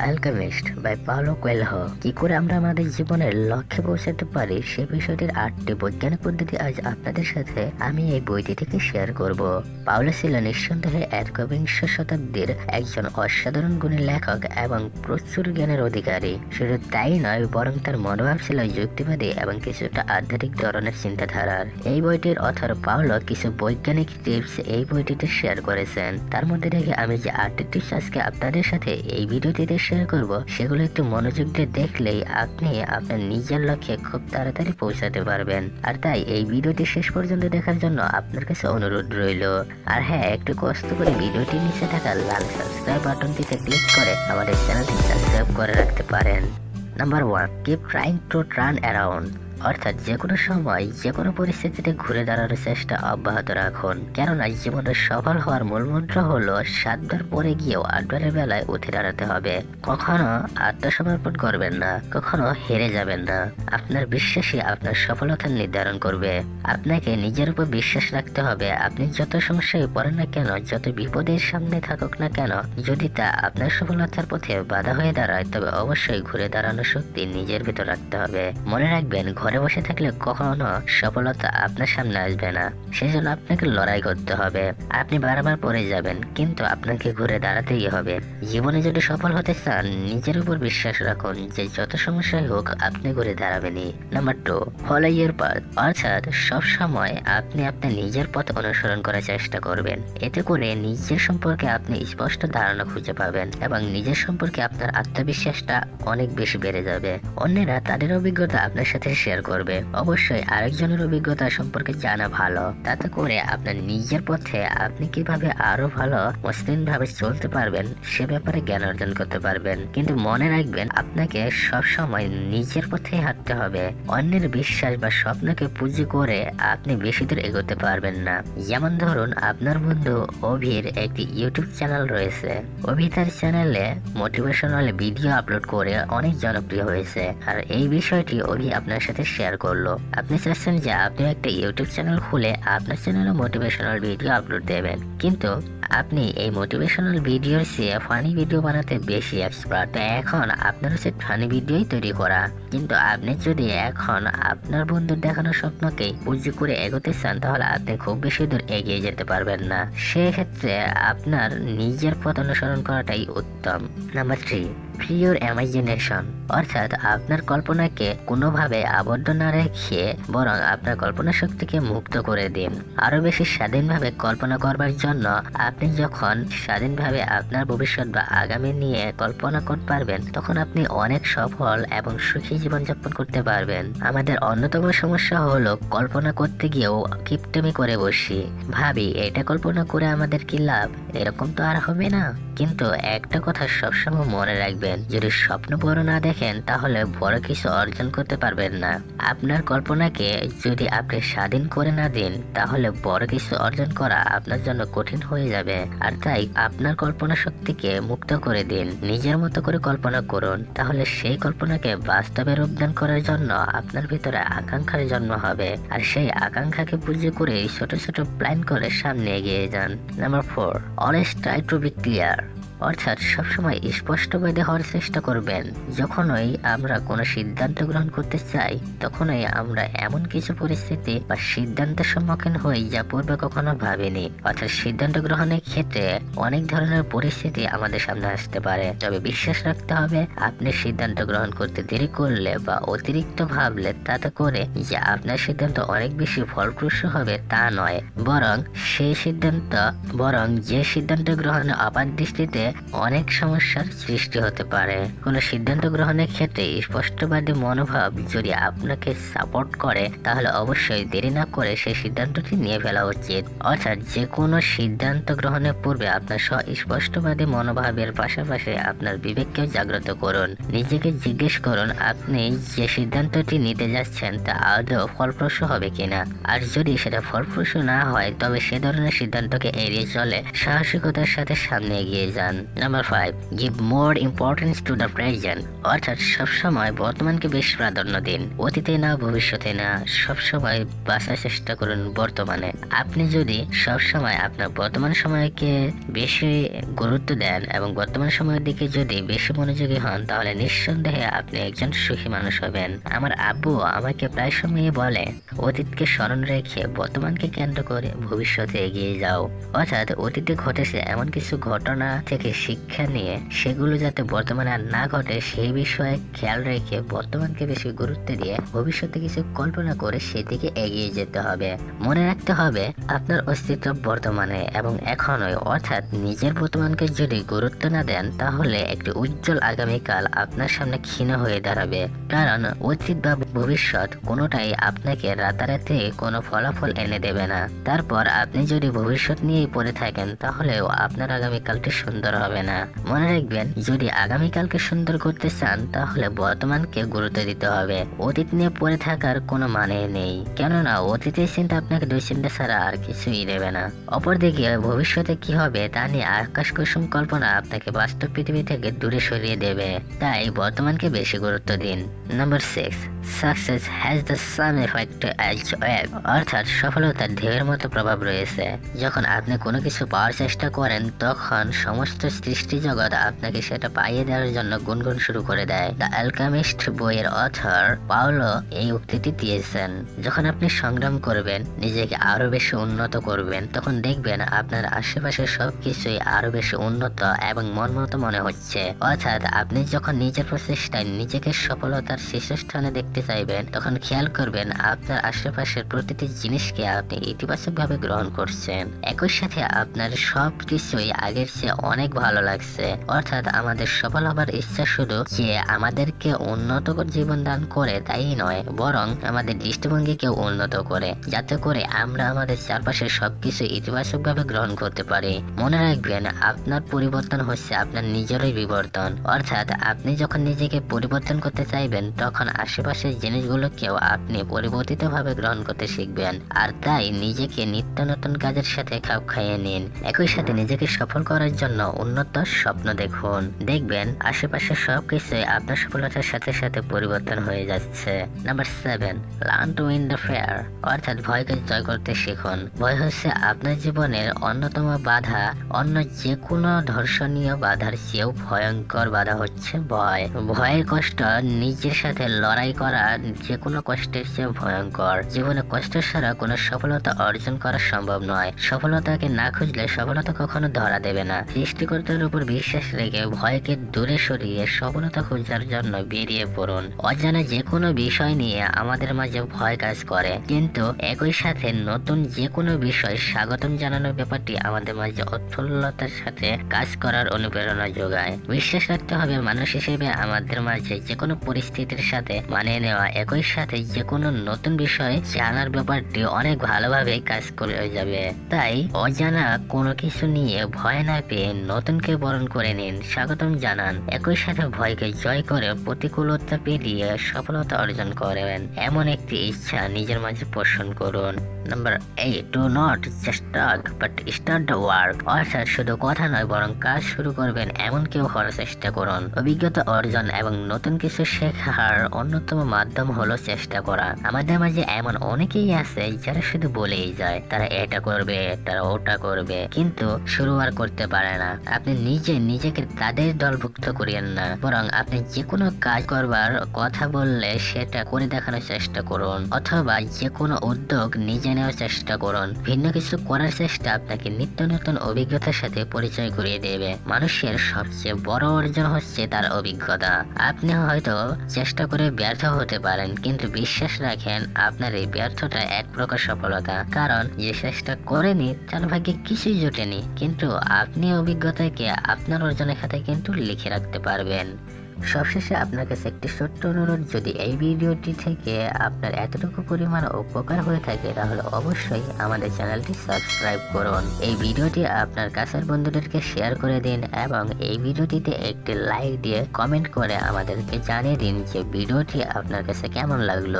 Alchemist by Paulo কোয়েলহ কি করে আমরা আমাদের জীবনের লক্ষ্যে পৌঁছাতে পারি সে বিষয়টির আটটি বৈজ্ঞানিক পদ্ধতি আজ আপনাদের সাথে আমি এই বইটি থেকে শেয়ার করব। পাওলো ছিল নিঃসন্দেহে একবিংশ শতাব্দীর একজন অসাধারণ গুণী লেখক এবং প্রচুর জ্ঞানের অধিকারী। শুধু তাই নয়, বরং তার মনোভাব ছিল যুক্তিবাদী এবং কিছুটা আধ্যাত্মিক ধরনের চিন্তাধারার। এই বইটির অথর পাওলো কিছু বৈজ্ঞানিক টিপস এই বইটিতে শেয়ার করেছেন। তার মধ্যে থেকে আমি যে আটটি টিপস আজকে আপনাদের সাথে এই ভিডিওটিতে শেয়ার করব, সেগুলো একটু মনোযোগ দিয়ে দেখলেই আপনি আপনার নিজের লক্ষ্যে খুব তাড়াতাড়ি পৌঁছাতে পারবেন। আর তাই এই ভিডিওটি শেষ পর্যন্ত দেখার জন্য আপনার কাছে অনুরোধ রইল। আর হ্যাঁ একটু কষ্ট করে ভিডিওটি নিচে থাকা লাল সাবস্ক্রাইব বাটনটিতে ক্লিক করে আমাদের চ্যানেলটি সাবস্ক্রাইব করে রাখতে পারেন। Number one keep trying to turn around অর্থাৎ যে কোনো সময় যে কোনো পরিস্থিতিতে ঘুরে দাঁড়ানোর চেষ্টা অব্যাহত রাখুন। কেননা জীবনে সফল হওয়ার মূল মন্ত্র হলো সাতবার পরে গিয়েও আটবারের বেলায় উঠে দাঁড়াতে হবে। কখনো আত্মসমর্পণ করবেন না, কখনো হেরে যাবেন না। আপনার বিশ্বাসই আপনার সফলতা নির্ধারণ করবে। আপনাকে নিজের উপর বিশ্বাস রাখতে হবে। আপনি যত সমস্যায় পড়েন না কেন, যত বিপদের সামনে থাকুক না কেন, যদি তা আপনার সফলতার পথে বাধা হয়ে দাঁড়ায়, তবে অবশ্যই ঘুরে দাঁড়ানোর শক্তি নিজের ভিতর রাখতে হবে। মনে রাখবেন, ঘরে বসে থাকলে কখনো সফলতা আপনার সামনে আসবে না। সেজন্য আপনাকে লড়াই করতে হবে। আপনি বারবার পড়ে যাবেন, কিন্তু আপনাকে ঘুরে দাঁড়াতেই হবে। জীবনে যদি সফল হতে চান, নিজের উপর বিশ্বাস রাখুন যে যত সমস্যাই হোক, আপনি ঘুরে দাঁড়াবেনই। Number two follow your path অর্থাৎ সব সময় আপনি আপনার নিজের পথ অনুসরণ করার চেষ্টা করবেন। এতে করে নিজের সম্পর্কে আপনি স্পষ্ট ধারণা খুঁজে পাবেন এবং নিজের সম্পর্কে আপনার আত্মবিশ্বাসটা অনেক বেশি বেড়ে যাবে। অন্যেরা তাদের অভিজ্ঞতা আপনার সাথে শেয়ার করবে। অবশ্যই আরেকজনের অভিজ্ঞতা সম্পর্কে জানা ভালো। তাতে করে আপনার নিজের পথে আপনি কীভাবে আরও ভালো মসৃণ ভাবে চলতে পারবেন, সে ব্যাপারে জ্ঞান অর্জন করতে পারবেন। কিন্তু মনে রাখবেন, আপনাকে সব সময় নিজের পথে হাঁটতে হবে। অন্যের বিশ্বাস বা স্বপ্নকে পুঁজি করে আপনি বেশি দূর এগোতে পারবেন না। যেমন ধরুন, আপনার বন্ধু অভির একটি ইউটিউব চ্যানেল রয়েছে। অভি তার চ্যানেলে মোটিভেশনাল ভিডিও আপলোড করে অনেক জনপ্রিয় হয়েছে। আর এই বিষয়টি অভি আপনার সাথে শেয়ার করল। আপনি চাচ্ছেন যে আপনি একটা ইউটিউব চ্যানেল খুলে আপনার চ্যানেলে মোটিভেশনাল ভিডিও আপলোড দেবেন। কিন্তু আপনি এই মোটিভেশনাল ভিডিওর চেয়ে ফানি ভিডিও বানাতে বেশি এক্সপার্ট এখন আপনার হচ্ছে ফানি ভিডিওই তৈরি করা। কিন্তু আপনি যদি এখন আপনার বন্ধুর দেখানো স্বপ্নকে পুঁজি করে এগোতে চান, তাহলে আপনি খুব বেশি দূর এগিয়ে যেতে পারবেন না। সেক্ষেত্রে আপনার নিজের পথ অনুসরণ করাটাই উত্তম। নাম্বার থ্রি প্রিয়র ইমাজিনেশন অর্থাৎ আপনার কল্পনাকে কোনোভাবে আবদ্ধ না রেখে বরং আপনার কল্পনা শক্তিকে মুক্ত করে দিন। আরও বেশি স্বাধীনভাবে কল্পনা করবার জন্য আপনি যখন স্বাধীনভাবে আপনার ভবিষ্যৎ বা আগামী নিয়ে কল্পনা করতে পারবেন, তখন আপনি অনেক সফল এবং সুখী জীবনযাপন করতে পারবেন। আমাদের অন্যতম সমস্যা হলো কল্পনা করতে গিয়েও কিপটেমি করে বসি। ভাবি, এটা কল্পনা করে আমাদের কি লাভ? এরকম তো আর হবে না। কিন্তু একটা কথা সবসময় মনে রাখবেন যদি স্বপ্ন বড় না দেখেন, তাহলে বড় কিছু অর্জন করতে পারবেন না। আপনার কল্পনাকে যদি আপনি স্বাধীন করে না দিন, তাহলে বড় কিছু অর্জন করা আপনার জন্য কঠিন হয়ে যাবে। আর তাই আপনার কল্পনা শক্তিকে মুক্ত করে দিন। নিজের মতো করে কল্পনা করুন। তাহলে সেই কল্পনাকে বাস্তবে রূপদান করার জন্য আপনার ভিতরে আকাঙ্ক্ষার জন্ম হবে। আর সেই আকাঙ্ক্ষাকে পুঁজি করে ছোট ছোট প্ল্যান করে সামনে এগিয়ে যান। Number four always try to be clear অর্থাৎ সবসময় স্পষ্টবাদী হওয়ার চেষ্টা করবেন। যখনই আমরা কোনো সিদ্ধান্ত গ্রহণ করতে চাই, তখনই আমরা এমন কিছু পরিস্থিতি বা সিদ্ধান্তের সম্মুখীন হই যা পূর্বে কখনো ভাবিনি। অর্থাৎ সিদ্ধান্ত গ্রহণের ক্ষেত্রে অনেক ধরনের পরিস্থিতি আমাদের সামনে আসতে পারে। তবে বিশ্বাস রাখতে হবে, আপনি সিদ্ধান্ত গ্রহণ করতে দেরি করলে বা অতিরিক্ত ভাবলে তাতে করে যে আপনার সিদ্ধান্ত অনেক বেশি ফলপ্রসূ হবে তা নয়। বরং সেই সিদ্ধান্ত, বরং যে সিদ্ধান্ত গ্রহণে আপাত দৃষ্টিতে অনেক সমস্যার সৃষ্টি হতে পারে। কোনো সিদ্ধান্ত গ্রহণের ক্ষেত্রে স্পষ্টবাদী মনোভাব যদি আপনাকে সাপোর্ট করে, তাহলে অবশ্যই দেরি না করে সেই সিদ্ধান্তটি নিয়ে ফেলা উচিত। অর্থাৎ যে কোনো সিদ্ধান্ত গ্রহণের পূর্বে আপনার স্পষ্টবাদী মনোভাবের পাশাপাশি আপনার বিবেককেও জাগ্রত করুন। নিজেকে জিজ্ঞেস করুন, আপনি যে সিদ্ধান্তটি নিতে যাচ্ছেন, তা আদৌ ফলপ্রসূ হবে কিনা? আর যদি সেটা ফলপ্রসূ না হয়, তবে সে ধরনের সিদ্ধান্তকে এড়িয়ে চলে, সাহসিকতার সাথে সামনে এগিয়ে যান। Number five give more importance to the present অর্থাৎ সবসময় বর্তমানকে বেশি প্রাধান্য দিন। অতীতে না, ভবিষ্যতে না, সবসময় বাঁচার চেষ্টা করুন বর্তমানে। আপনি যদি সবসময় আপনার বর্তমান সময়কে বেশি গুরুত্ব দেন এবং বর্তমান সময়ের দিকে যদি বেশি মনোযোগী হন, তাহলে নিঃসন্দেহে আপনি একজন সুখী মানুষ হবেন। আমার আব্বু আমাকে প্রায় সময়ই বলে, অতীতকে স্মরণ রেখে বর্তমানকে কেন্দ্র করে ভবিষ্যতে এগিয়ে যাও। অর্থাৎ অতীতে ঘটেছে এমন কিছু ঘটনা থেকে শিক্ষা নিয়ে সেগুলো যাতে বর্তমানে আর না ঘটে, সেই বিষয়ে খেয়াল রেখে বর্তমানকে বেশি গুরুত্ব দিয়ে ভবিষ্যতে কিছু কল্পনা করে সেদিকে এগিয়ে যেতে হবে। মনে রাখতে হবে, আপনার অস্তিত্ব বর্তমানে এবং এখনই, অর্থাৎ নিজের বর্তমানকে যদি গুরুত্ব না দেন, তাহলে একটি উজ্জ্বল আগামীকাল আপনার সামনে ক্ষীণ হয়ে দাঁড়াবে। কারণ অতীত বা ভবিষ্যৎ কোনোটাই আপনাকে রাতারাতি কোনো ফলাফল এনে দেবে না। তারপর আপনি যদি ভবিষ্যৎ নিয়েই পড়ে থাকেন, তাহলেও আপনার আগামীকালটি সুন্দর হবে না। মনে রাখবেন, যদি আগামীকালকে সুন্দর করতে চান, তাহলে বর্তমানকে গুরুত্ব দিতে হবে। অতীত নিয়ে পড়ে থাকার কোনো মানে নেই। কেননা, অতীতের চিন্তা আপনাকে দুশ্চিন্তা ছাড়া আর কিছুই দেবে না। অপরদিকে, ভবিষ্যতে কি হবে, তা নিয়ে আকাশ কুসুম কল্পনা আপনাকে বাস্তব পৃথিবী থেকে দূরে সরিয়ে দেবে। তাই বর্তমানকে বেশি গুরুত্ব দিন। Number six, success has the some effect as wave অর্থাৎ সফলতার ঢেউয়ের মতো প্রভাব রয়েছে। যখন আপনি কোনো কিছু পাওয়ার চেষ্টা করেন, তখন সমস্ত সৃষ্টি জগৎ আপনাকে সেটা পাইয়ে দেওয়ার জন্য গুনগুন শুরু করে দেয়। দ্য অ্যালকামিস্ট বইয়ের অথর পাওলো এই উক্তিটি দিয়েছেন। যখন আপনি সংগ্রাম করবেন, নিজেকে আরও বেশি উন্নত করবেন, তখন দেখবেন আপনার আশেপাশে সবকিছুই আরও বেশি উন্নত এবং মনমতো মনে হচ্ছে। অর্থাৎ আপনি যখন নিজের প্রচেষ্টায় নিজেকে সফলতার শীর্ষস্থানে দেখতে চাইবেন, তখন খেয়াল করবেন আপনার আশেপাশের প্রতিটি জিনিসকে আপনি ইতিবাচকভাবে গ্রহণ করছেন। একই সাথে আপনার সব কিছুই আগের চেয়ে অনেক ভালো লাগছে। অর্থাৎ আমাদের সফল হবার ইচ্ছা শুধু যে আমাদেরকে উন্নত জীবন দান করে, তাই নয়, বরং আমাদের দৃষ্টিভঙ্গিকে উন্নত করে, যাতে করে আমরা আমাদের চারপাশের সবকিছু ইতিবাচকভাবে গ্রহণ করতে পারি। মনে রাখবেন, আপনার পরিবর্তন হচ্ছে আপনার নিজেরই বিবর্তন। অর্থাৎ আপনি যখন নিজেকে পরিবর্তন করতে চাইবেন, তখন আশেপাশের জিনিসগুলোকেও আপনি পরিবর্তিতভাবে গ্রহণ করতে শিখবেন। আর তাই নিজেকে নিত্য নতুন কাজের সাথে খাপ খাইয়ে নিন। একই সাথে নিজেকে সফল করার জন্য উন্নত স্বপ্ন দেখুন। দেখবেন আশেপাশের সবকিছুই আপনার সফলতার সাথে সাথে পরিবর্তন হয়ে যাচ্ছে। Number seven learn to win the fear অর্থাৎ ভয়কে জয় করতে শিখুন। ভয় হচ্ছে আপনার জীবনের অন্যতম বাধা। অন্য যে কোনো ধর্ষণীয় বাধার চেয়েও ভয়ঙ্কর বাধা হচ্ছে ভয়। ভয়ের কষ্ট নিজের সাথে লড়াই করা যে কোনো কষ্টের চেয়ে ভয়ঙ্কর। জীবনে কষ্ট ছাড়া কোনো সফলতা অর্জন করা সম্ভব নয়। সফলতাকে না খুঁজলে সফলতা কখনো ধরা দেবে না। সৃষ্টিকর্তার উপর বিশ্বাস রেখে ভয়কে দূরে সরিয়ে সফলতা খোঁজার জন্য বেরিয়ে পড়ুন। অজানা যে কোনো বিষয় নিয়ে আমাদের মাঝে ভয় কাজ করে। কিন্তু একই সাথে নতুন যে কোনো বিষয় স্বাগতম জানানোর ব্যাপারটি আমাদের মাঝে উৎফুল্লতার সাথে কাজ করার অনুপ্রেরণা যোগায়। বিশ্বাস রাখতে হবে মানুষ হিসেবে আমাদের মাঝে যে কোনো পরিস্থিতির সাথে মানিয়ে নেওয়া, একই সাথে যে কোনো নতুন বিষয় জানার ব্যাপারটি অনেক ভালোভাবে কাজ করে যাবে। তাই অজানা কোনো কিছু নিয়ে ভয় না পেয়ে নতুনকে বরণ করে নিন। স্বাগতম জানান। একই সাথে ভয়কে জয় করে প্রতিকূলতা পেরিয়ে সফলতা অর্জন করেন এমন একটি ইচ্ছা নিজের মাঝে পোষণ করুন। Number eight do not just talk but start the work অর্থাৎ শুধু কথা নয়, বরং কাজ শুরু করবেন এমন কেউ হওয়ার চেষ্টা করুন। অভিজ্ঞতা অর্জন এবং নতুন কিছু শেখার অন্যতম মাধ্যম হলো চেষ্টা করা। আমাদের মাঝে এমন অনেকেই আছে যারা শুধু বলেই যায়, তারা এটা করবে, তারা ওটা করবে, কিন্তু শুরু আর করতে পারে না। আপনি নিজে নিজেকে তাদের দলভুক্ত করিয়েন না, বরং আপনি যে কোনো কাজ করবার কথা বললে সেটা করে দেখানোর চেষ্টা করুন, অথবা যে কোনো উদ্যোগ নিজে নেওয়ার চেষ্টা করুন। ভিন্ন কিছু করার চেষ্টা আপনাকে নিত্য নতুন অভিজ্ঞতার সাথে পরিচয় করিয়ে দেবে। মানুষের সবচেয়ে বড় অর্জন হচ্ছে তার অভিজ্ঞতা। আপনি হয়তো চেষ্টা করে ব্যর্থ হতে পারেন, কিন্তু বিশ্বাস রাখেন আপনার এই ব্যর্থতা এক প্রকার সফলতা। কারণ যে চেষ্টা করেনি, তার ভাগ্যে কিছুই জোটেনি। কিন্তু আপনি অভিজ্ঞতাকে আপনার অর্জনের খাতে কিন্তু লিখে রাখতে পারবেন। সবশেষে আপনার কাছে একটি ছোট্ট অনুরোধ, যদি এই ভিডিওটি থেকে আপনার এতটুকু পরিমাণ উপকার হয়ে থাকে, তাহলে অবশ্যই আমাদের চ্যানেলটি সাবস্ক্রাইব করুন। এই ভিডিওটি আপনার কাছের বন্ধুদেরকে শেয়ার করে দিন এবং এই ভিডিওটিতে একটি লাইক দিয়ে কমেন্ট করে আমাদেরকে জানিয়ে দিন যে ভিডিওটি আপনার কাছে কেমন লাগল।